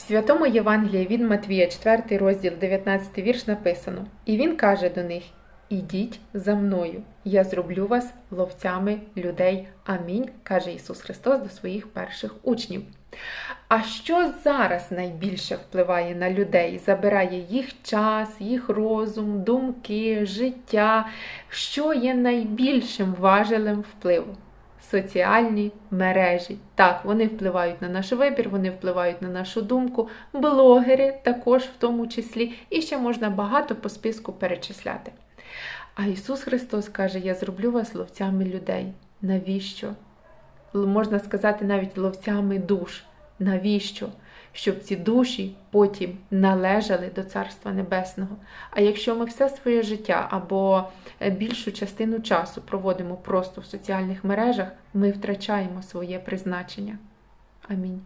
В святому Євангелії від Матвія, 4 розділ, 19 вірш написано: І він каже до них: Ідіть за мною, я зроблю вас ловцями людей. Амінь, каже Ісус Христос до своїх перших учнів. А що зараз найбільше впливає на людей, забирає їх час, їх розум, думки, життя? Що є найбільшим важелем впливу? Соціальні мережі. Так, вони впливають на наш вибір, вони впливають на нашу думку, блогери також в тому числі, і ще можна багато по списку перечисляти. А Ісус Христос каже: Я зроблю вас ловцями людей. Навіщо? Можна сказати, навіть ловцями душ. Навіщо? Щоб ці душі потім належали до Царства Небесного. А якщо ми все своє життя або е, більшу частину часу проводимо просто в соціальних мережах, ми втрачаємо своє призначення. Амінь.